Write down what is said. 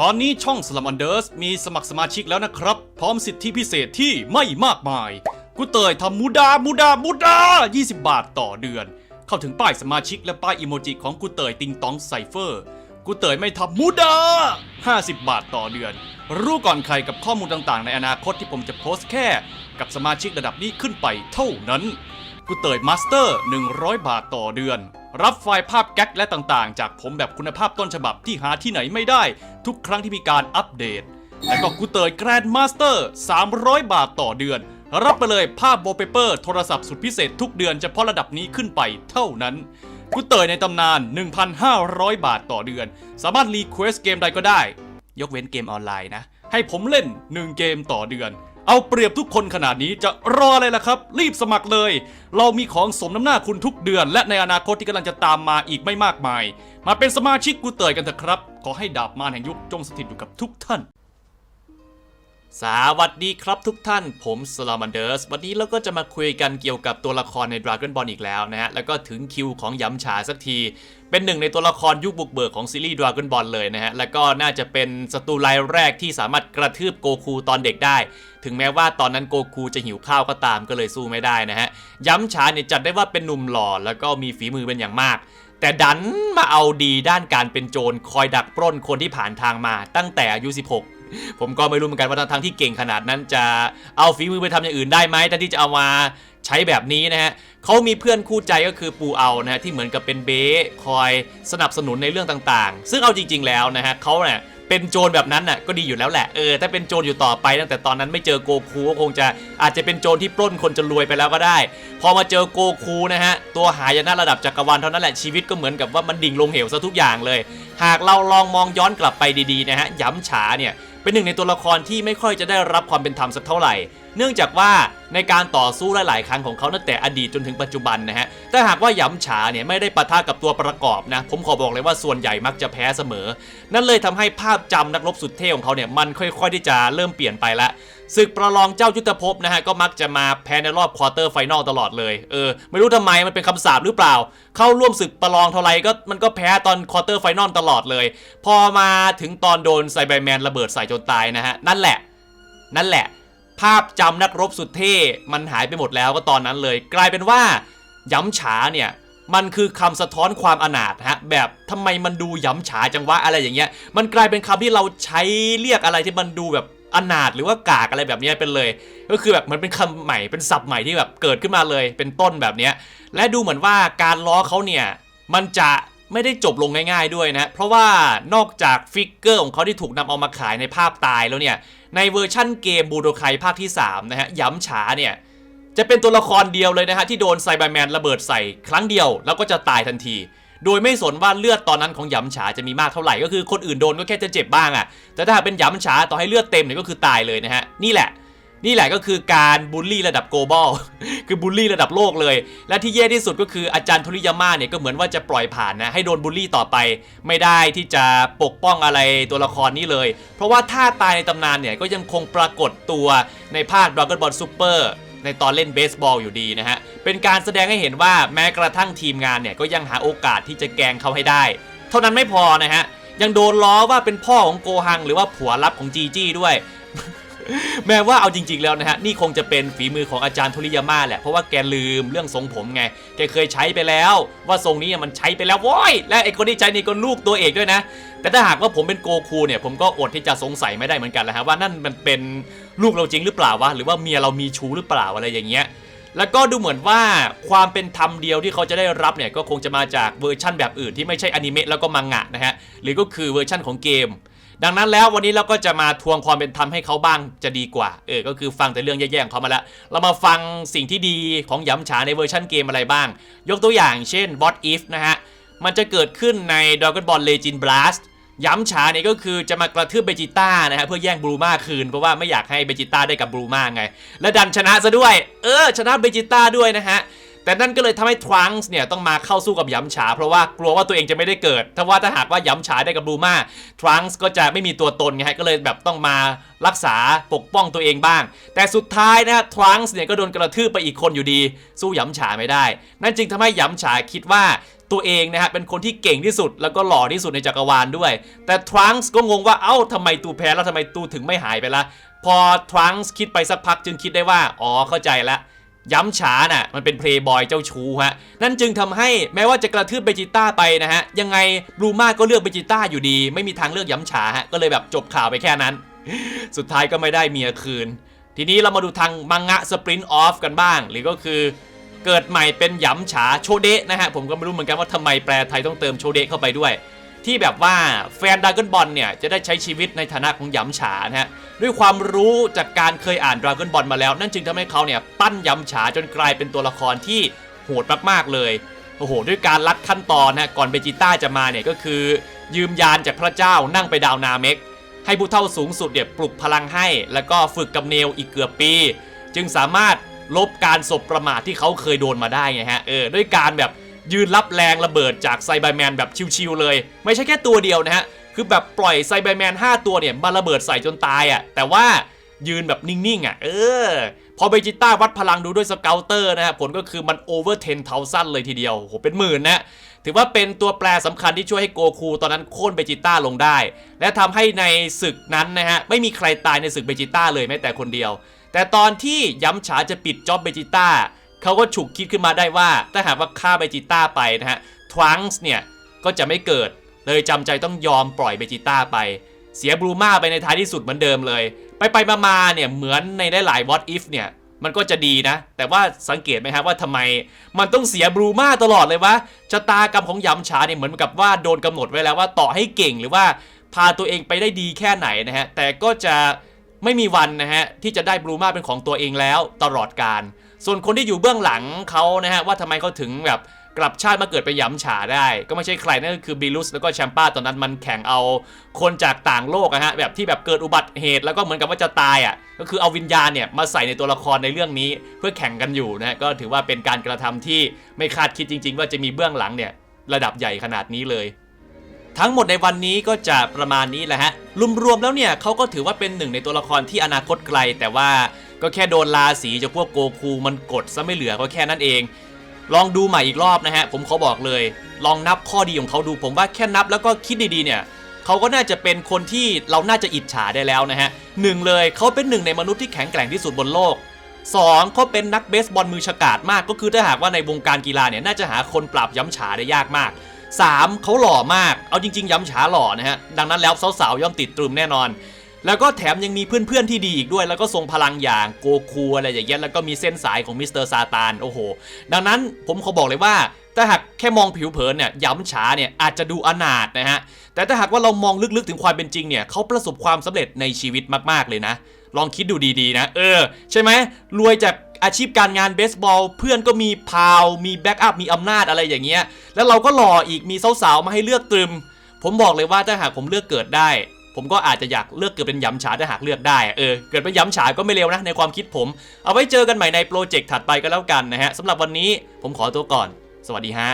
ตอนนี้ช่องสลัมอันเดอร์สมีสมัครสมาชิกแล้วนะครับ พร้อมสิทธิพิเศษที่ไม่มากมาย กูเตยทำมูดา มูดา มูดา 20 บาทต่อเดือน เข้าถึงป้ายสมาชิกและป้ายอิโมจิของกูเตยติงตองไซเฟอร์ กูเตยไม่ทำมูดา 50 บาทต่อเดือน รู้ก่อนใครกับข้อมูลต่างๆ ในอนาคตที่ผมจะโพสต์แค่ กับสมาชิกระดับนี้ขึ้นไปเท่านั้น กูเตยมาสเตอร์ 100 บาทต่อเดือน รับไฟล์ภาพแก๊กและต่างๆ จากผมแบบคุณภาพต้นฉบับที่หาที่ไหนไม่ได้ ทุกครั้งที่มีการอัปเดต และก็กูเตยแกรนด์มาสเตอร์300 บาทต่อเดือน รับไปเลยภาพโบเปเปอร์โทรศัพท์สุดพิเศษทุกเดือนเฉพาะระดับนี้ขึ้นไปเท่านั้นกูเตยในตำนาน 1,500 บาทต่อเดือน สามารถรีเควสเกมใดก็ได้ ยกเว้นเกมออนไลน์นะ ให้ผมเล่น 1 เกมต่อเดือน เอาเปรียบทุกคนขนาดนี้จะรออะไรล่ะครับ รีบสมัครเลย เรามีของสมน้ำหน้าคุณทุกเดือน และในอนาคตที่กำลังจะตามมาอีกไม่มากมาย มาเป็นสมาชิกกูเตยกันเถอะครับ ขอให้ดาบมารแห่งยุคจงสถิตอยู่กับทุกท่าน สวัสดีครับทุกท่านผมสลามันเดอร์สวันนี้เราก็จะมาคุยกันเกี่ยวกับตัวละครใน Dragon Ball อีกแล้วนะฮะ แล้วก็ถึงคิวของยำฉาสักที เป็นหนึ่งในตัวละครยุคบุกเบิกของซีรีส์ Dragon Ball เลยนะฮะ แล้วก็น่าจะเป็นศัตรูรายแรกที่สามารถกระทืบโกคูตอนเด็กได้ ถึงแม้ว่าตอนนั้นโกคูจะหิวข้าวก็ตามก็เลยสู้ไม่ได้นะฮะ ย้ำฉาเนี่ยจัดได้ว่าเป็นหนุ่มหล่อแล้วก็มีฝีมือเป็นอย่างมากแต่ดันมาเอาดีด้านการเป็นโจรคอยดักปล้นคนที่ผ่านทางมาตั้งแต่อายุ 16 ผมก็ไม่รู้เหมือนกันว่าทางที่เก่งขนาดนั้นจะเอาฝีมือไปทำอย่างอื่นได้ไหมแต่ที่จะเอามาใช้แบบนี้นะฮะเขามีเพื่อนคู่ใจก็คือปูเอานะฮะที่เหมือนกับเป็นเบ้คอยสนับสนุนในเรื่องต่างๆ ซึ่งเอาจริง ๆ แล้วนะฮะเขาเนี่ยเป็นโจรแบบนั้นน่ะก็ดีอยู่แล้วแหละเออถ้าเป็นโจรอยู่ต่อไปตั้งแต่ตอนนั้นไม่เจอโกคูก็คงจะอาจจะเป็นโจรที่ปล้นคนจนรวยไปแล้วก็ได้ พอมาเจอโกคูนะฮะตัวหายนะระดับจักรวาลเท่านั้นแหละชีวิตก็เหมือนกับว่ามันดิ่งลงเหวซะทุกอย่างเลย หากเราลองมองย้อนกลับไปดีๆนะฮะย้ำฉาเนี่ย เป็นหนึ่งในตัวละครที่ไม่ค่อยจะได้รับความเป็นธรรมสักเท่าไหร่ เนื่องจากว่าในการต่อสู้หลาย ๆ ครั้งของเขาตั้งแต่อดีตจนถึงปัจจุบันนะฮะแต่หากว่าหยำฉาเนี่ยไม่ได้ปะทะกับตัวประกอบนะ ผมขอบอกเลยว่าส่วนใหญ่มักจะแพ้เสมอ นั่นเลยทำให้ภาพจำนักรบสุดเท่ของเขาเนี่ยมันค่อย ๆ ที่จะเริ่มเปลี่ยนไปละศึกประลองเจ้ายุทธภพนะฮะก็มักจะมาแพ้ในรอบควอเตอร์ไฟนอลตลอดเลยเออไม่รู้ทำไมมันเป็นคำสาปหรือเปล่า เข้าร่วมศึกประลองเท่าไรก็มันก็แพ้ตอนควอเตอร์ไฟนอลตลอดเลย พอมาถึงตอนโดนไซเบอร์แมนระเบิดใส่จนตายนะฮะนั่นแหละ นั่นแหละาพจำนักรบสุดเท่มันหายไปหมดแล้วก็ตอนนั้นเลย กลายเป็นว่าย้ำฉาเนี่ยมันคือคำสะท้อนความอนาถฮะแบบทำไมมันดูย้ำฉาจังวะอะไรอย่างเงี้ย มันกลายเป็นคำที่เราใช้เรียกอะไรที่มันดูแบบอนาถหรือว่ากากอะไรแบบนี้เป็นเลย ก็คือแบบมันเป็นคำใหม่เป็นศัพท์ใหม่ที่แบบเกิดขึ้นมาเลยเป็นต้นแบบนี้และดูเหมือนว่าการล้อเขาเนี่ยมันจะไม่ได้จบลงง่าย ๆด้วยนะ เพราะว่านอกจากฟิกเกอร์ของเขาที่ถูกนำเอามาขายในภาพตายแล้วเนี่ย ในเวอร์ชั่นเกมบูโดไคภาคที่ 3 นะฮะ ย้ำฉาเนี่ย จะเป็นตัวละครเดียวเลยนะฮะ ที่โดนไซเบอร์แมนระเบิดใส่ครั้งเดียวแล้วก็จะตายทันที โดยไม่สนว่าเลือดตอนนั้นของหยำฉาจะมีมากเท่าไหร่ก็คือคนอื่นโดนก็แค่จะเจ็บบ้างอะ่ะแต่ถ้าเป็นหยำฉาต่อให้เลือดเต็มเนี่ยก็คือตายเลยนะฮะนี่แหละ นี่แหละก็คือการบูลลี่ระดับ global คือบูลลี่ระดับโลกเลย และที่แย่ที่สุดก็คืออาจารย์ทริยาม่าเนี่ยก็เหมือนว่าจะปล่อยผ่านนะให้โดนบูลลี่ต่อไป ไม่ได้ที่จะปกป้องอะไรตัวละครนี้เลย เพราะว่าท่าตายในตำนานเนี่ยก็ยังคงปรากฏตัวในภาค Dragon Ball Super ในตอนเล่นเบสบอลอยู่ดีนะฮะ เป็นการแสดงให้เห็นว่าแม้กระทั่งทีมงานเนี่ยก็ยังหาโอกาสที่จะแกงเขาให้ได้ เท่านั้นไม่พอนะฮะ ยังโดนล้อว่าเป็นพ่อของโกฮัง หรือว่าผัวลับของจีจี้ด้วย แม้ว่าเอาจริง ๆ แล้วนะฮะ นี่คงจะเป็นฝีมือของอาจารย์โทริยาม่าแหละ เพราะว่าแกลืมเรื่องทรงผมไง แกเคยใช้ไปแล้ว ว่าทรงนี้มันใช้ไปแล้วโว้ย และไอ้คนที่ใช้นี่ก็ลูกตัวเอกด้วยนะ แต่ถ้าหากว่าผมเป็นโกคูเนี่ย ผมก็อดที่จะสงสัยไม่ได้เหมือนกันแหละฮะว่านั่นมันเป็นลูกเราจริงหรือเปล่าวะ หรือว่าเมียเรามีชู้หรือเปล่าอะไรอย่างเงี้ยแล้วก็ดูเหมือนว่าความเป็นธรรมเดียวที่เขาจะได้รับเนี่ยก็คงจะมาจากเวอร์ชั่นแบบอื่นที่ไม่ใช่อนิเมะแล้วก็มังงะนะฮะหรือก็คือเวอร์ชั่นของเกม ดังนั้นแล้ววันนี้เราก็จะมาทวงความเป็นธรรมให้เขาบ้างจะดีกว่า เออ ก็คือฟังแต่เรื่องแย่ๆของเขามาแล้ว เรามาฟังสิ่งที่ดีของหยำฉาในเวอร์ชันเกมอะไรบ้าง ยกตัวอย่างเช่น What If นะฮะ มันจะเกิดขึ้นใน Dragon Ball Legend Blast ย้ำฉาเนี่ยก็คือจะมากระทืบเบจิต้านะฮะเพื่อแย่งบลูมาคืนเพราะว่าไม่อยากให้เบจิต้าได้กับบลูมาไง และดันชนะซะด้วย เออ ชนะเบจิต้าด้วยนะฮะ แต่นั่นก็เลยทำให้ทรังส์เนี่ยต้องมาเข้าสู้กับยำฉา เพราะว่ากลัวว่าตัวเองจะไม่ได้เกิด ถ้าว่าถ้าหากว่ายำฉาได้กับบลูมาทรังส์ก็จะไม่มีตัวตนไงก็เลยแบบต้องมารักษาปกป้องตัวเองบ้าง แต่สุดท้ายนะทรังส์เนี่ยก็โดนกระทืบไปอีกคนอยู่ดี สู้ยำฉาไม่ได้ นั่นจึงทำให้ยำฉาคิดว่าตัวเองนะฮะเป็นคนที่เก่งที่สุดแล้วก็หล่อที่สุดในจักรวาลด้วย แต่ทรังส์ก็งงว่าเอ้าทำไมตูแพ้แล้วทำไมตูถึงไม่หายไปละพอทรังส์คิดไปสักพักจึงคิดได้ว่า อ๋อเข้าใจแล้ว ย้ำช้าน่ะมันเป็นเพลย์บอยเจ้าชู้ฮะนั่นจึงทำให้แม้ว่าจะกระทืบเบจิต้าไปนะฮะยังไงบลูมาก็เลือกเบจิต้าอยู่ดี ไม่มีทางเลือกย้ำช้าฮะก็เลยแบบจบข่าวไปแค่นั้น สุดท้ายก็ไม่ได้เมียคืน ทีนี้เรามาดูทางมังงะสปรินต์ออฟกันบ้าง หรือก็คือเกิดใหม่เป็นย้ำฉาโชเดะนะฮะผมก็ไม่รู้เหมือนกันว่าทำไมแปลไทยต้องเติมโชเดะเข้าไปด้วย ที่แบบว่าแฟนดราก้อนบอลเนี่ยจะได้ใช้ชีวิตในฐานะของหยำฉานะฮะด้วยความรู้จากการเคยอ่านดราก้อนบอลมาแล้ว นั่นจึงทำให้เขาเนี่ยปั้นหยำฉาจนกลายเป็นตัวละครที่โหดมากๆเลยโอ้โห ด้วยการลัดขั้นตอนนะฮะก่อนเบจิต้าจะมาเนี่ยก็คือ ยืมยานจากพระเจ้านั่งไปดาวนาเมกให้ผู้เท่าสูงสุดเนี่ยปลุกพลังให้ แล้วก็ฝึกกับเนลอีกเกือบปี จึงสามารถลบการสบประมาทที่เขาเคยโดนมาได้ไงฮะเออด้วยการแบบ ยืนรับแรงระเบิดจากไซบแมนแบบชิวๆเลย ไม่ใช่แค่ตัวเดียวนะฮะ คือแบบปล่อยไซบแมน5 ตัวเนี่ยมาระเบิดใส่จนตายอะ่ะ แต่ว่ายืนแบบนิ่งๆอะ เออ พอเบจิต้าวัดพลังดูด้วยสเกลเตอร์นะฮะ ผลก็คือมันโอเวอร์เทนเทาซันเลยทีเดียวโหเป็นหมื่นนะถือว่าเป็นตัวแปรสำคัญที่ช่วยให้โกคูตอนนั้นโค่นเบจิต้าลงได้ และทำให้ในศึกนั้นนะฮะ ไม่มีใครตายในศึกเบจิต้าเลยแม้แต่คนเดียว แต่ตอนที่ย้ำฉาจะปิดจ็อบเบจิต้า เขาก็ฉุกคิดขึ้นมาได้ว่า ถ้าหากว่าฆ่าเบจิต้าไปนะฮะทรังส์เนี่ยก็จะไม่เกิดเลยจำใจต้องยอมปล่อยเบจิต้าไป เสียบลูมาไปในท้ายที่สุดเหมือนเดิมเลย ไปไปมามาๆเนี่ยเหมือนในหลายๆ what if เนี่ยมันก็จะดีนะ แต่ว่าสังเกตไหมครับว่าทำไม มันต้องเสียบลูมาตลอดเลยวะชะตากรรมของยำฉาเนี่ยเหมือนกับว่าโดนกำหนดไว้แล้วว่าต่อให้เก่งหรือว่าพาตัวเองไปได้ดีแค่ไหนนะฮะแต่ก็จะ ไม่มีวันนะฮะที่จะได้บลูมาเป็นของตัวเองแล้วตลอดการ ส่วนคนที่อยู่เบื้องหลังเขานะฮะว่าทำไมเขาถึงแบบกลับชาติมาเกิดไปนหย้ำฉาได้ ก็ไม่ใช่ใครนั่นก็คือบิลุสแล้วก็แชมป้าตอนนั้นมันแข่งเอาคนจากต่างโลกนะฮะแบบที่แบบเกิดอุบัติเหตุแล้วก็เหมือนกับว่าจะตายอะก็คือเอาวิญญาณเนี่ยมาใส่ในตัวละครในเรื่องนี้ เพื่อแข่งกันอยู่นะฮะก็ถือว่าเป็นการกระทำที่ไม่คาดคิดจริง ๆ ว่าจะมีเบื้องหลังเนี่ยระดับใหญ่ขนาดนี้เลย ทั้งหมดในวันนี้ก็จะประมาณนี้แหละฮะ รวมๆแล้วเนี่ยเขาก็ถือว่าเป็นหนึ่งในตัวละครที่อนาคตไกล แต่ว่าก็แค่โดนลาสีจากพวกโกคูมันกดซะไม่เหลือก็แค่นั้นเอง ลองดูใหม่อีกรอบนะฮะผมขอบอกเลย ลองนับข้อดีของเขาดูผมว่าแค่นับแล้วก็คิดดีๆเนี่ยเขาก็น่าจะเป็นคนที่เราน่าจะอิจฉาได้แล้วนะฮะหนึ่งเลยเขาเป็นหนึ่งในมนุษย์ที่แข็งแกร่งที่สุดบนโลก 2 เขาเป็นนักเบสบอลมือฉกาจมาก ก็คือถ้าหากว่าในวงการกีฬาเนี่ยน่าจะหาคนปราบย้ำฉาได้ยากมาก 3เขาหล่อมาก เอาจริง ๆ ย้ำฉาหล่อนะฮะ ดังนั้นแล้วสาวๆย่อมติดตรึมแน่นอน แล้วก็แถมยังมีเพื่อนๆที่ดีอีกด้วย แล้วก็ทรงพลังอย่างโกคูอะไรอย่างเงี้ย แล้วก็มีเส้นสายของมิสเตอร์ซาตาน โอ้โห ดังนั้นผมขอบอกเลยว่า ถ้าหากแค่มองผิวเผินเนี่ย ย้ำฉาเนี่ยอาจจะดูอนาถนะฮะ แต่ถ้าหากว่าเรามองลึกๆถึงความเป็นจริงเนี่ยเขาประสบความสำเร็จในชีวิตมากๆเลยนะ ลองคิดดูดีๆนะ เออ ใช่ไหมรวยจาก อาชีพการงานเบสบอล เพื่อนก็มีพาว มีแบ็กอัพมีอำนาจอะไรอย่างเงี้ยแล้วเราก็หล่ออีกมีสาวๆมาให้เลือกตรึม ผมบอกเลยว่าถ้าหากผมเลือกเกิดได้ ผมก็อาจจะอยากเลือกเกิดเป็นย้ำฉาถ้าหากเลือกได้เออเกิดเป็นย้ำฉาก็ไม่เร็วนะในความคิดผม เอาไว้เจอกันใหม่ในโปรเจกต์ถัดไปก็แล้วกันนะฮะสำหรับวันนี้ผมขอตัวก่อน สวัสดีฮะ